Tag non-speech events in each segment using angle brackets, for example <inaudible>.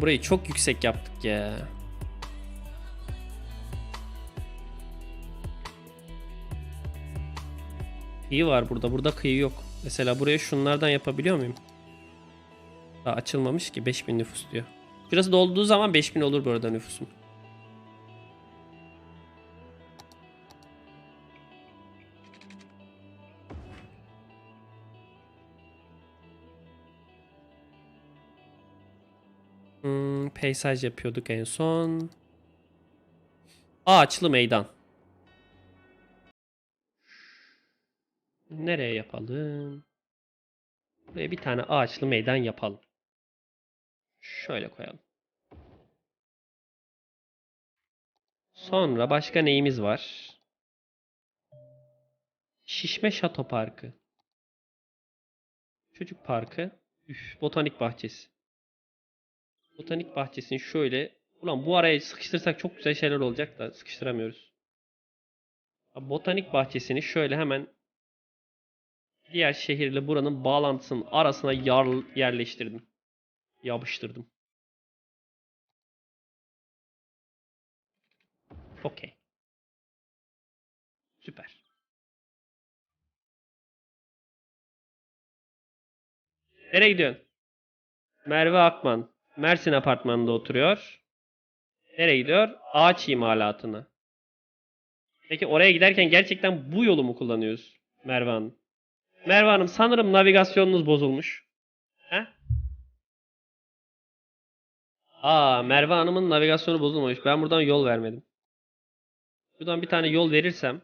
Burayı çok yüksek yaptık ya. Kıyı var burada. Burada kıyı yok. Mesela buraya şunlardan yapabiliyor muyum? Daha açılmamış ki 5000 nüfus diyor. Şurası dolduğu zaman 5000 olur bu arada nüfusum. Peyzaj yapıyorduk en son. Ağaçlı meydan. Nereye yapalım? Buraya bir tane ağaçlı meydan yapalım. Şöyle koyalım. Sonra başka neyimiz var? Şişme Şato Parkı. Çocuk Parkı. Üf, botanik bahçesi. Botanik bahçesini şöyle... Ulan bu araya sıkıştırsak çok güzel şeyler olacak da sıkıştıramıyoruz. Botanik bahçesini şöyle hemen diğer şehirle buranın bağlantısının arasına yerleştirdim. Yapıştırdım. Okey. Süper. Nereye gidiyorsun? Merve Akman. Mersin apartmanında oturuyor. Nereye gidiyor? Ağaç imalatına. Peki oraya giderken gerçekten bu yolu mu kullanıyoruz Merve Hanım? Merve Hanım sanırım navigasyonunuz bozulmuş. He? Aa Merve Hanım'ın navigasyonu bozulmamış. Ben buradan yol vermedim. Buradan bir tane yol verirsem.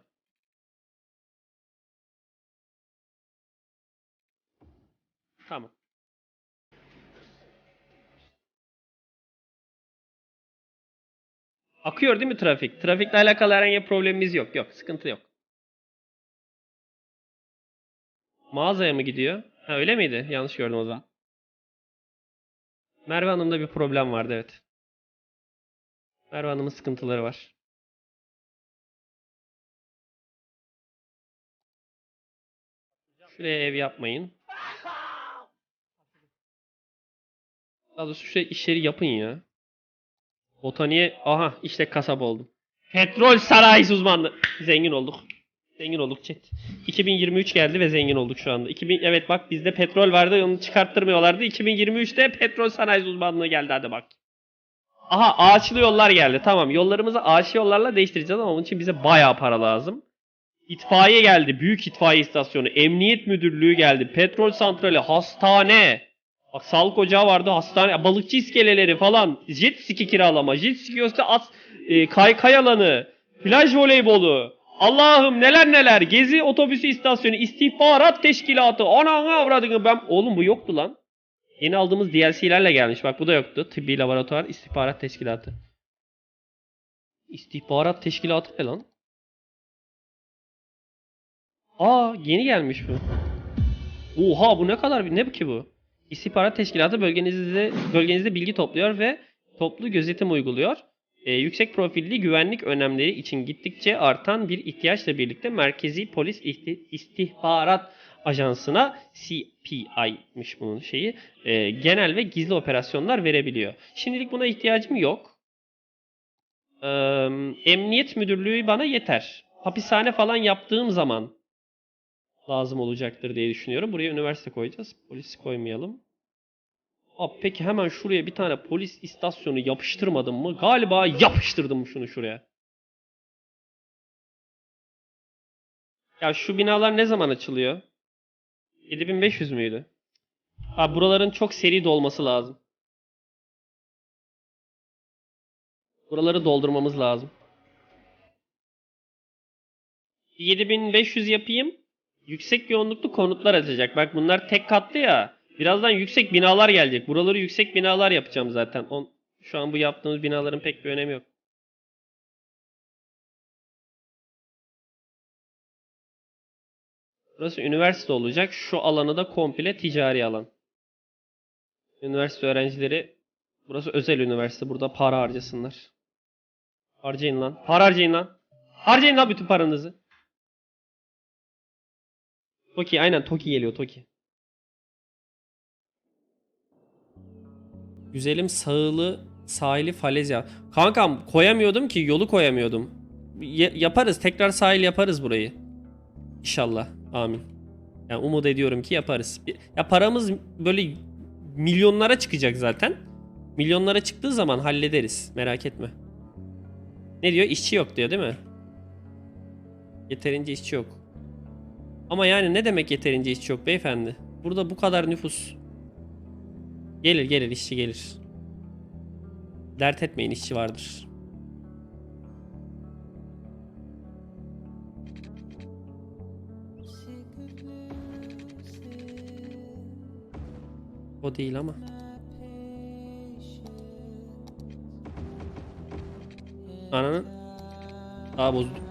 Tamam. Akıyor değil mi trafik? Trafikle alakalı herhangi bir problemimiz yok. Yok, sıkıntı yok. Mağazaya mı gidiyor? Ha öyle miydi? Yanlış gördüm o zaman. Merve Hanım'da bir problem vardı evet. Merve Hanım'ın sıkıntıları var. Şuraya ev yapmayın. Daha doğrusu şuraya işleri yapın ya. Botaniğe aha işte kasap oldum. Petrol sanayisi uzmanlığı. Zengin olduk. Zengin olduk chat. 2023 geldi ve zengin olduk şu anda. 2000 evet bak bizde petrol vardı onu çıkarttırmıyorlardı. 2023'te petrol sanayisi uzmanlığı geldi hadi bak. Aha ağaçlı yollar geldi. Tamam yollarımızı ağaçlı yollarla değiştireceğiz ama onun için bize bayağı para lazım. İtfaiye geldi. Büyük itfaiye istasyonu. Emniyet müdürlüğü geldi. Petrol santrali. Hastane. Sağlık ocağı vardı. Hastane. Balıkçı iskeleleri falan. Jet ski kiralama. Jet ski üstü at. E, kaykay alanı. Plaj voleybolu. Allah'ım neler neler. Gezi otobüsü istasyonu. istihbarat teşkilatı. Ananı avradını ben. Oğlum bu yoktu lan. Yeni aldığımız DLC'lerle gelmiş. Bak bu da yoktu. Tıbbi laboratuvar istihbarat teşkilatı. İstihbarat teşkilatı ne lan? Aa yeni gelmiş bu. Oha bu ne kadar ne ki bu? İstihbarat teşkilatı bölgenizde bölgenizde bilgi topluyor ve toplu gözetim uyguluyor. Ee, yüksek profilli güvenlik önlemleri için gittikçe artan bir ihtiyaçla birlikte Merkezi Polis İhti- İstihbarat Ajansı'na CPI'miş bunun şeyi e, genel ve gizli operasyonlar verebiliyor. Şimdilik buna ihtiyacım yok. Ee, emniyet müdürlüğü bana yeter. Hapishane falan yaptığım zaman lazım olacaktır diye düşünüyorum. Buraya üniversite koyacağız. Polis koymayalım. Abi peki hemen şuraya bir tane polis istasyonu yapıştırmadım mı? Galiba yapıştırdım şunu şuraya. Ya şu binalar ne zaman açılıyor? 7500 müydü? Ha buraların çok seri dolması lazım. Buraları doldurmamız lazım. 7500 yapayım. Yüksek yoğunluklu konutlar açacak. Bak bunlar tek katlı ya. Birazdan yüksek binalar gelecek. Buraları yüksek binalar yapacağım zaten. On, şu an bu yaptığımız binaların pek bir önemi yok. Burası üniversite olacak. Şu alanı da komple ticari alan. Üniversite öğrencileri burası özel üniversite. Burada para harcasınlar. Harcayın lan. Para harcayın lan. Harcayın lan bütün paranızı. Toki aynen Toki geliyor Toki. Güzelim sağılı sahili falez ya. Kankam koyamıyordum ki yolu koyamıyordum. Ya- yaparız tekrar sahil yaparız burayı. İnşallah. Amin. Yani umut ediyorum ki yaparız. Ya paramız böyle milyonlara çıkacak zaten. Milyonlara çıktığı zaman hallederiz. Merak etme. Ne diyor? İşçi yok diyor değil mi? Yeterince işçi yok. Ama yani ne demek yeterince işçi yok beyefendi? Burada bu kadar nüfus. Gelir gelir işçi gelir. Dert etmeyin işçi vardır. O değil ama. Ananın. Daha bozdu.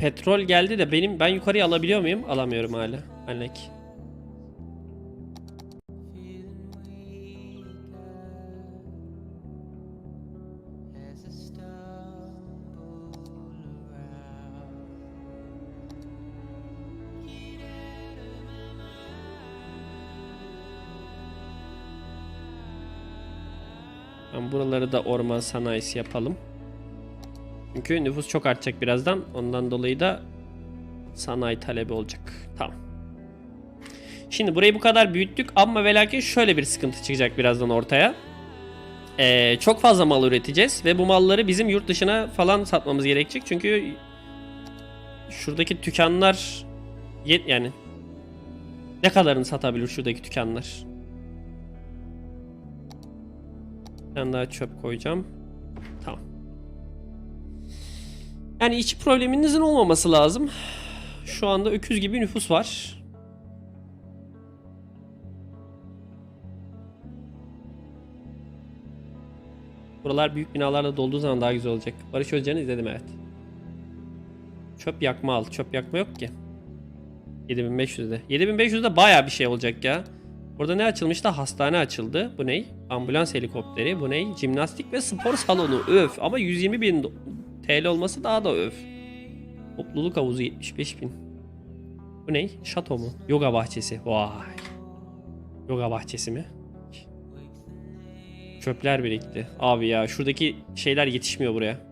Petrol geldi de benim ben yukarıya alabiliyor muyum? Alamıyorum hala. Ben buraları da orman sanayisi yapalım. Çünkü nüfus çok artacak birazdan. Ondan dolayı da sanayi talebi olacak. Tamam. Şimdi burayı bu kadar büyüttük ama ve şöyle bir sıkıntı çıkacak birazdan ortaya. Ee, çok fazla mal üreteceğiz ve bu malları bizim yurt dışına falan satmamız gerekecek. Çünkü şuradaki tükenler yet yani ne kadarını satabilir şuradaki tükenler? Bir tane daha çöp koyacağım. Yani iç probleminizin olmaması lazım. Şu anda öküz gibi nüfus var. Buralar büyük binalarla dolduğu zaman daha güzel olacak. Barış Özcan'ı izledim evet. Çöp yakma al. Çöp yakma yok ki. 7500'de. 7500'de baya bir şey olacak ya. Burada ne açılmıştı? Hastane açıldı. Bu ney? Ambulans helikopteri. Bu ney? Jimnastik ve spor salonu. Öf. Ama 120 bin TL olması daha da öf. Topluluk havuzu 75 bin. Bu ney? Şato mu? Yoga bahçesi. Vay. Yoga bahçesi mi? Çöpler birikti. Abi ya şuradaki şeyler yetişmiyor buraya.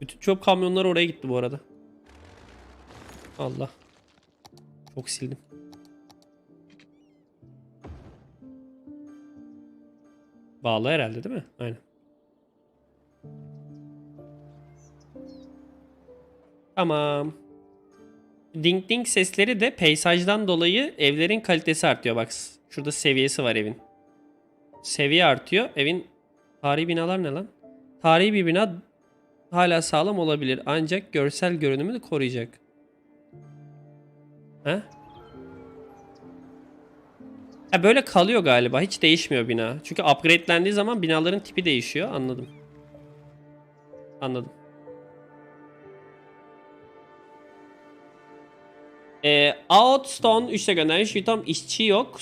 Bütün çöp kamyonları oraya gitti bu arada. Allah. Çok sildim. Bağlı herhalde değil mi? Aynen. Tamam. Ding ding sesleri de peyzajdan dolayı evlerin kalitesi artıyor. Bak şurada seviyesi var evin. Seviye artıyor. Evin tarihi binalar ne lan? Tarihi bir bina hala sağlam olabilir ancak görsel görünümünü koruyacak. He? Ha böyle kalıyor galiba. Hiç değişmiyor bina. Çünkü upgradelendiği zaman binaların tipi değişiyor. Anladım. Anladım. Ee, Outstone 3'te göndermiş. Yutam işçi yok.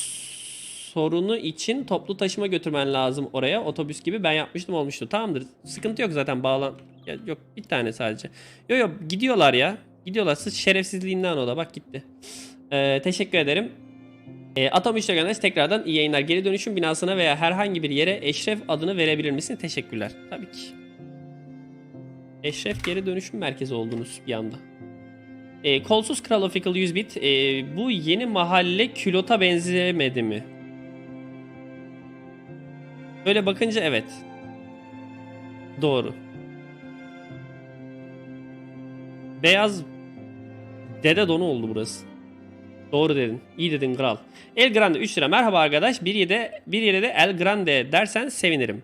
Sorunu için toplu taşıma götürmen lazım oraya. Otobüs gibi ben yapmıştım olmuştu. Tamamdır. Sıkıntı yok zaten bağlan. Ya, yok bir tane sadece. Yok yok gidiyorlar ya. Gidiyorlar. Sırf şerefsizliğinden o da. Bak gitti. Ee, teşekkür ederim. E, Atom 3'te göndermiş. Tekrardan iyi yayınlar. Geri dönüşüm binasına veya herhangi bir yere Eşref adını verebilir misin? Teşekkürler. Tabii ki. Eşref geri dönüşüm merkezi oldunuz bir anda. E, kolsuz Kral Official 100 bit. E, bu yeni mahalle külota benzemedi mi? Böyle bakınca evet. Doğru. Beyaz dede donu oldu burası. Doğru dedin. İyi dedin kral. El Grande 3 lira. Merhaba arkadaş. Bir yere, bir yere de El Grande dersen sevinirim.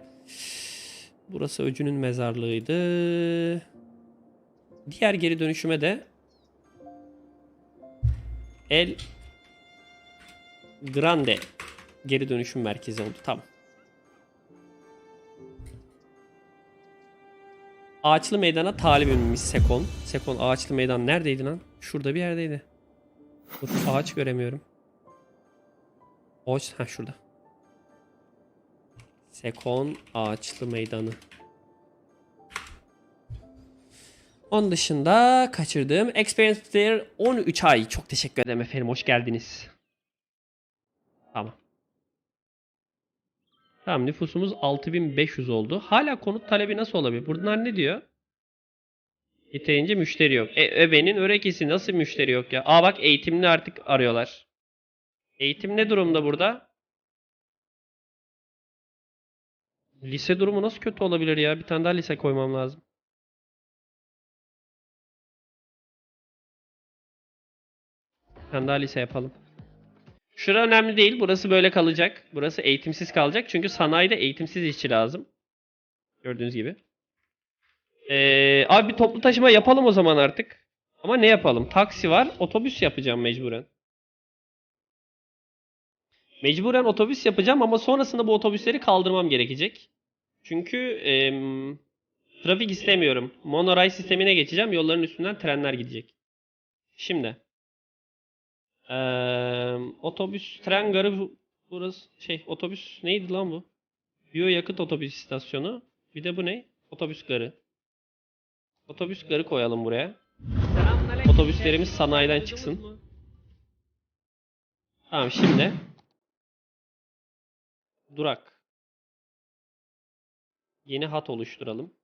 Burası öcünün mezarlığıydı. Diğer geri dönüşüme de El Grande geri dönüşüm merkezi oldu. Tamam. Ağaçlı meydana talibimmiş Sekon. Sekon ağaçlı meydan neredeydi lan? Şurada bir yerdeydi. Ağaç göremiyorum. Ağaç ha şurada. Sekon ağaçlı meydanı. Onun dışında kaçırdığım Experience Player 13 ay. Çok teşekkür ederim efendim. Hoş geldiniz. Tamam. Tamam nüfusumuz 6500 oldu. Hala konut talebi nasıl olabilir? Bunlar ne diyor? Yeterince müşteri yok. E, öbenin örekisi nasıl müşteri yok ya? Aa bak eğitimli artık arıyorlar. Eğitim ne durumda burada? Lise durumu nasıl kötü olabilir ya? Bir tane daha lise koymam lazım. Bir tane daha lise yapalım. Şura önemli değil. Burası böyle kalacak. Burası eğitimsiz kalacak. Çünkü sanayide eğitimsiz işçi lazım. Gördüğünüz gibi. Ee, abi bir toplu taşıma yapalım o zaman artık. Ama ne yapalım? Taksi var. Otobüs yapacağım mecburen. Mecburen otobüs yapacağım ama sonrasında bu otobüsleri kaldırmam gerekecek. Çünkü em, trafik istemiyorum. Monoray sistemine geçeceğim. Yolların üstünden trenler gidecek. Şimdi. Em, otobüs, tren garı bu- burası şey otobüs neydi lan bu? Biyo yakıt otobüs istasyonu. Bir de bu ne? Otobüs garı. Otobüs garı koyalım buraya. Otobüslerimiz sanayiden çıksın. Tamam şimdi. Durak. Yeni hat oluşturalım.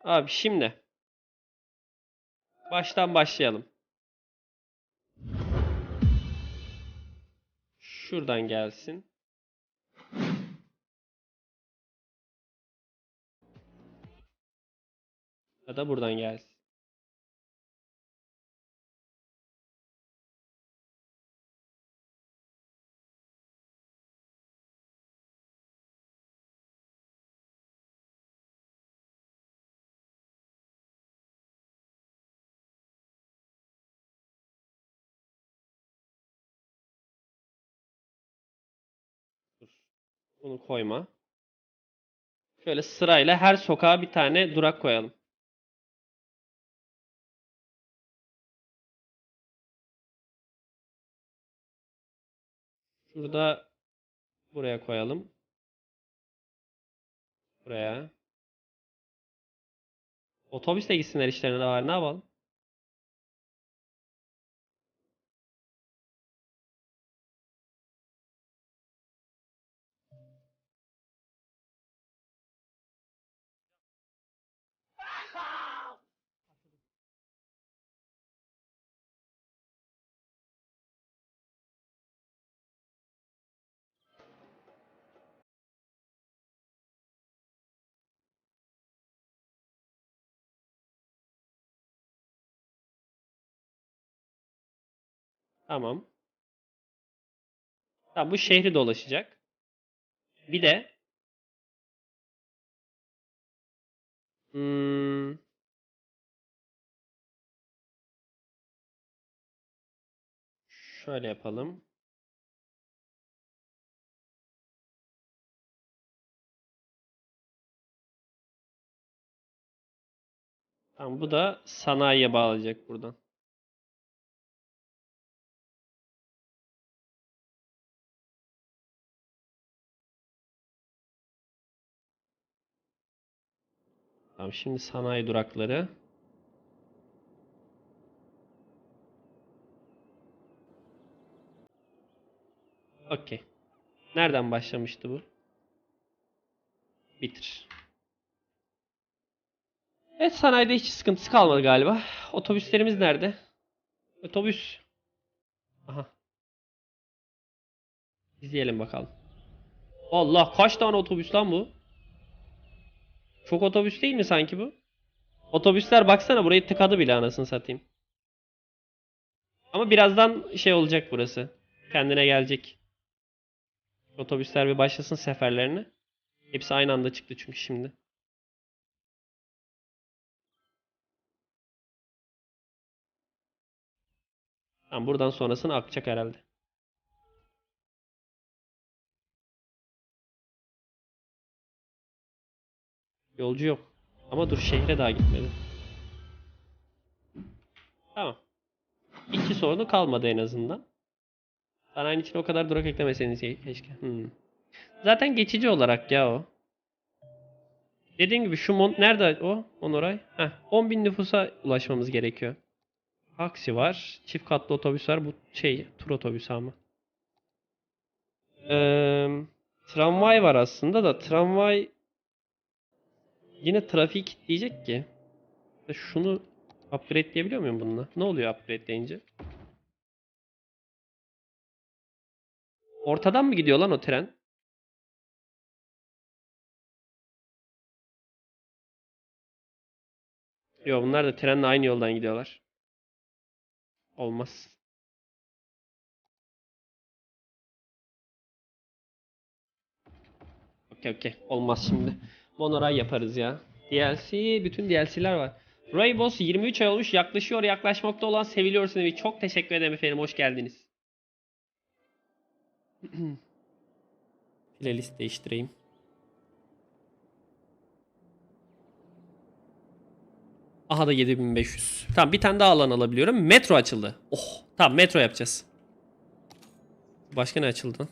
Abi şimdi. Baştan başlayalım. Şuradan gelsin. Ya da buradan gelsin. Bunu koyma. Şöyle sırayla her sokağa bir tane durak koyalım. Şurada buraya koyalım. Buraya. Otobüsle gitsinler işlerine var. Ne yapalım? Tamam. Tamam bu şehri dolaşacak. Bir de hmm, şöyle yapalım. Tamam bu da sanayiye bağlayacak buradan. Tamam şimdi sanayi durakları. Okey. Nereden başlamıştı bu? Bitir. Evet sanayide hiç sıkıntısı kalmadı galiba. Otobüslerimiz nerede? Otobüs. Aha. İzleyelim bakalım. Allah kaç tane otobüs lan bu? Çok otobüs değil mi sanki bu? Otobüsler baksana burayı tıkadı bile anasını satayım. Ama birazdan şey olacak burası. Kendine gelecek. Otobüsler bir başlasın seferlerine. Hepsi aynı anda çıktı çünkü şimdi. Tamam buradan sonrasını akacak herhalde. Yolcu yok. Ama dur şehre daha gitmedi. Tamam. İki sorunu kalmadı en azından. Sanayinin içine o kadar durak eklemeseniz keşke. Hmm. Zaten geçici olarak ya o. Dediğim gibi şu mon nerede o Onoray? Heh, 10 bin nüfusa ulaşmamız gerekiyor. Taksi var. Çift katlı otobüs var. Bu şey tur otobüsü ama. Ee, tramvay var aslında da tramvay yine trafiği kilitleyecek ki. Şunu upgrade'leyebiliyor muyum bununla? Ne oluyor upgrade'leyince? Ortadan mı gidiyor lan o tren? Yok bunlar da trenle aynı yoldan gidiyorlar. Olmaz. Okey okey. Olmaz şimdi. Monoray yaparız ya. DLC, bütün DLC'ler var. Raybos 23 ay olmuş. Yaklaşıyor, yaklaşmakta olan seviliyorsun evi. Çok teşekkür ederim efendim. Hoş geldiniz. <clears throat> Playlist değiştireyim. Aha da 7500. Tamam bir tane daha alan alabiliyorum. Metro açıldı. Oh tamam metro yapacağız. Başka ne açıldı?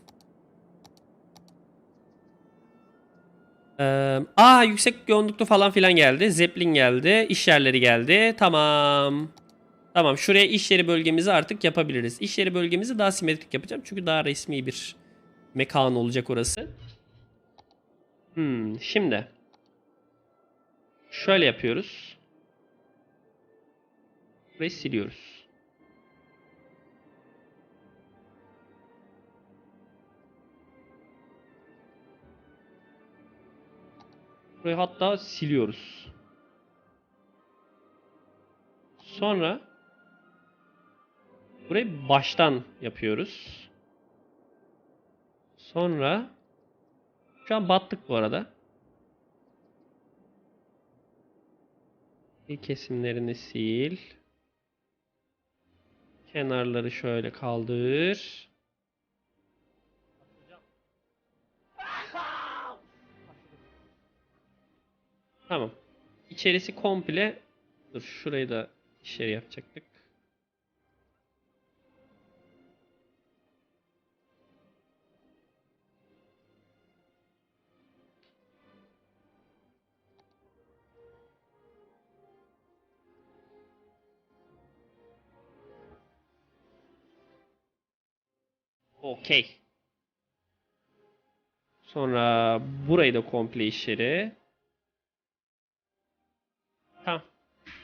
Ee, aa yüksek yoğunluklu falan filan geldi. Zeppelin geldi. iş yerleri geldi. Tamam. Tamam şuraya iş yeri bölgemizi artık yapabiliriz. İş yeri bölgemizi daha simetrik yapacağım. Çünkü daha resmi bir mekan olacak orası. Hmm, şimdi. Şöyle yapıyoruz. Burayı siliyoruz. Burayı hatta siliyoruz. Sonra burayı baştan yapıyoruz. Sonra şu an battık bu arada. Bir kesimlerini sil. Kenarları şöyle kaldır. Tamam. İçerisi komple Dur şurayı da şey yapacaktık. Okey. Sonra burayı da komple iş yeri.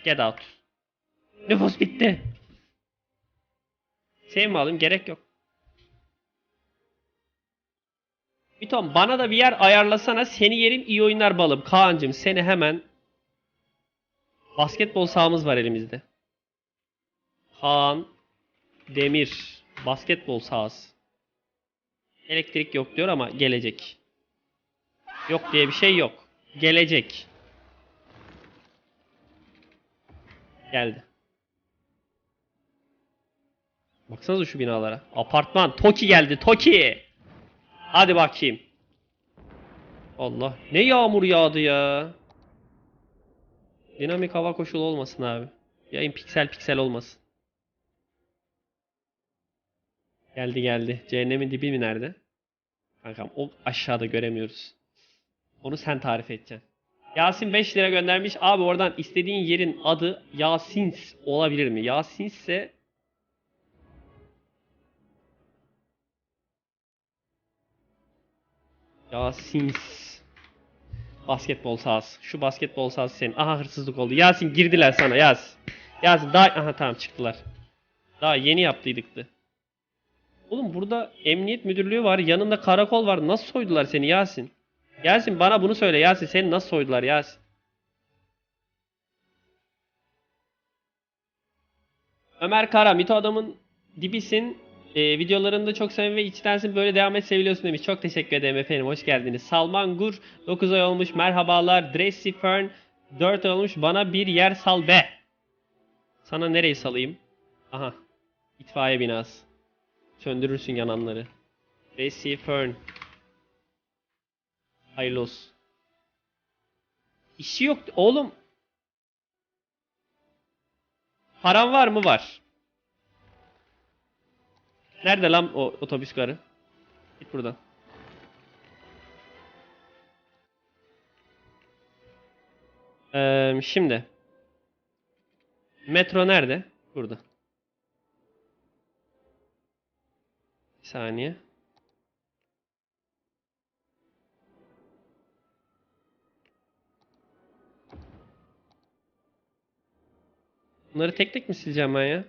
Get out. Nüfus bitti. Şey mi alayım? Gerek yok. Biton bana da bir yer ayarlasana. Seni yerim iyi oyunlar balım. Kaan'cım seni hemen basketbol sahamız var elimizde. Kaan Demir. Basketbol sahası. Elektrik yok diyor ama gelecek. Yok diye bir şey yok. Gelecek. Geldi. Baksanıza şu binalara. Apartman. Toki geldi. Toki. Hadi bakayım. Allah. Ne yağmur yağdı ya. Dinamik hava koşulu olmasın abi. Yayın piksel piksel olmasın. Geldi geldi. Cehennemin dibi mi nerede? Kankam o aşağıda göremiyoruz. Onu sen tarif edeceksin. Yasin 5 lira göndermiş. Abi oradan istediğin yerin adı Yasins olabilir mi? Yasins ise Yasins Basketbol sahası. Şu basketbol sahası senin. Aha hırsızlık oldu. Yasin girdiler sana Yasin. Yasin daha aha tamam çıktılar. Daha yeni yaptıydık da. Oğlum burada emniyet müdürlüğü var. Yanında karakol var. Nasıl soydular seni Yasin? Yasin bana bunu söyle Yasin. Seni nasıl soydular Yasin? Ömer Kara, Mito adamın dibisin. Ee, videolarında çok samimi ve içtensin. Böyle devam et seviliyorsun demiş. Çok teşekkür ederim efendim. Hoş geldiniz. Salman Gur 9 ay olmuş. Merhabalar. Dressy Fern 4 ay olmuş. Bana bir yer sal be. Sana nereyi salayım? Aha. İtfaiye binası. Söndürürsün yananları. Dressy Fern. Hayırlı olsun. İşi yok. Oğlum. Param var mı? Var. Nerede lan o otobüs garı? Git buradan. Ee, şimdi. Metro nerede? Burada. Bir saniye. Bunları tek tek mi sileceğim ben ya?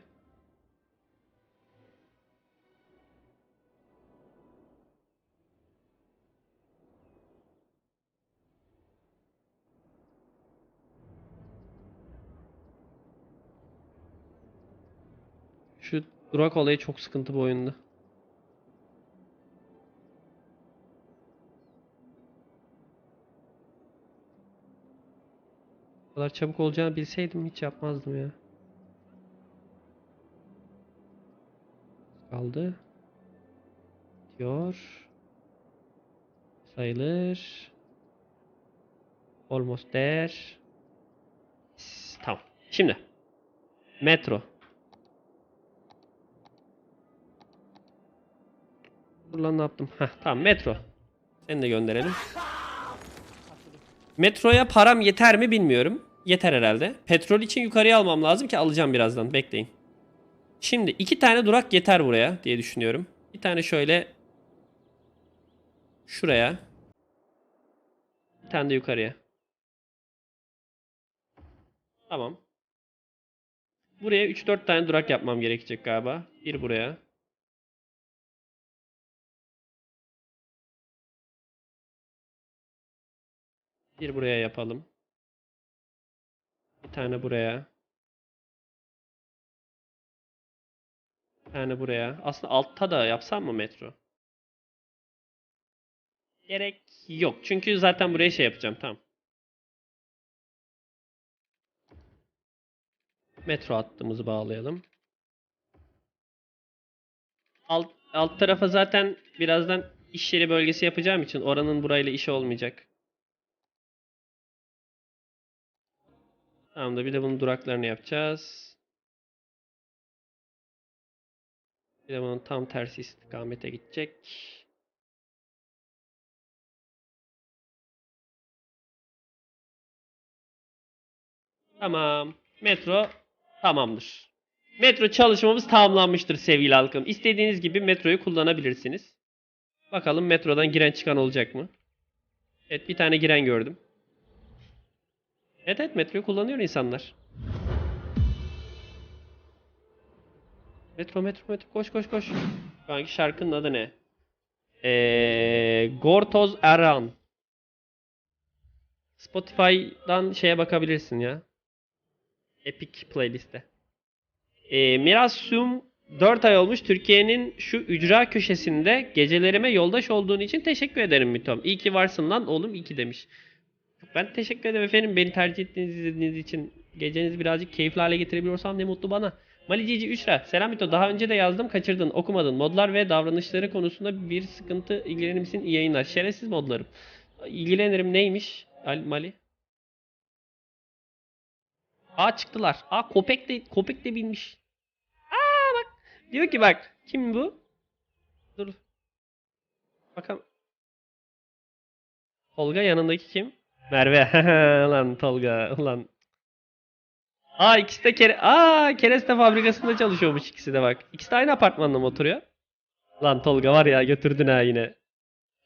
Şu durak olayı çok sıkıntı bu oyunda. Kadar çabuk olacağını bilseydim hiç yapmazdım ya. Kaldı. Diyor. Sayılır. Almost there. Tamam. Şimdi. Metro. Dur lan ne yaptım? Heh, tamam metro. Seni de gönderelim. Metroya param yeter mi bilmiyorum. Yeter herhalde. Petrol için yukarıya almam lazım ki alacağım birazdan. Bekleyin. Şimdi iki tane durak yeter buraya diye düşünüyorum. Bir tane şöyle şuraya. Bir tane de yukarıya. Tamam. Buraya 3-4 tane durak yapmam gerekecek galiba. Bir buraya. Bir buraya yapalım. Bir tane buraya. Tane buraya. Aslında altta da yapsam mı metro? Gerek yok. Çünkü zaten buraya şey yapacağım. Tamam. Metro hattımızı bağlayalım. Alt, alt tarafa zaten birazdan iş yeri bölgesi yapacağım için oranın burayla işi olmayacak. Tamam da bir de bunun duraklarını yapacağız. Bir de bunun tam tersi istikamete gidecek. Tamam. Metro tamamdır. Metro çalışmamız tamamlanmıştır sevgili halkım. İstediğiniz gibi metroyu kullanabilirsiniz. Bakalım metrodan giren çıkan olacak mı? Evet bir tane giren gördüm. Evet evet metroyu kullanıyor insanlar. Metro metro metro koş koş koş. Şu şarkının adı ne? Ee, Gortoz Aran. Spotify'dan şeye bakabilirsin ya. Epic playlist'te. Ee, Mirasum 4 ay olmuş Türkiye'nin şu ücra köşesinde gecelerime yoldaş olduğun için teşekkür ederim Mitom. İyi ki varsın lan oğlum iyi ki demiş. Ben teşekkür ederim efendim beni tercih ettiğiniz izlediğiniz için. Gecenizi birazcık keyifli hale getirebiliyorsam ne mutlu bana. Mali Cici Üçra. Selam Mito. Daha önce de yazdım kaçırdın okumadın. Modlar ve davranışları konusunda bir sıkıntı ilgilenir misin? İyi yayınlar. Şerefsiz modlarım. İlgilenirim neymiş? Al Mali. Aa çıktılar. Aa Kopek de, Kopek de binmiş. Aa bak. Diyor ki bak. Kim bu? Dur. Bakalım. Tolga yanındaki kim? Merve. <laughs> Ulan Tolga. Ulan. Aa ikisi de kere... Aa kereste fabrikasında çalışıyormuş ikisi de bak. İkisi de aynı apartmanda mı oturuyor? Lan Tolga var ya götürdün ha yine.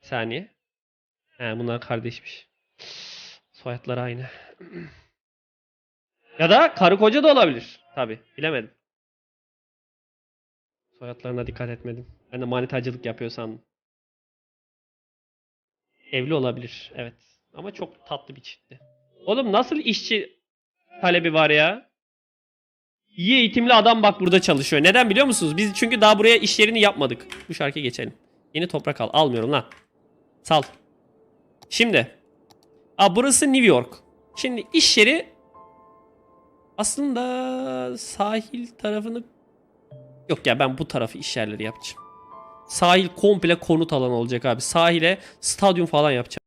Bir saniye. He bunlar kardeşmiş. Soyadları aynı. <clears throat> ya da karı koca da olabilir. Tabi bilemedim. Soyadlarına dikkat etmedim. Ben de manitacılık yapıyor sandım. Evli olabilir. Evet. Ama çok tatlı bir çiftti. Oğlum nasıl işçi talebi var ya? İyi eğitimli adam bak burada çalışıyor. Neden biliyor musunuz? Biz çünkü daha buraya iş yerini yapmadık. Bu şarkıya geçelim. Yeni toprak al. Almıyorum lan. Sal. Şimdi. Aa, burası New York. Şimdi iş yeri aslında sahil tarafını yok ya ben bu tarafı iş yerleri yapacağım. Sahil komple konut alanı olacak abi. Sahile stadyum falan yapacağım.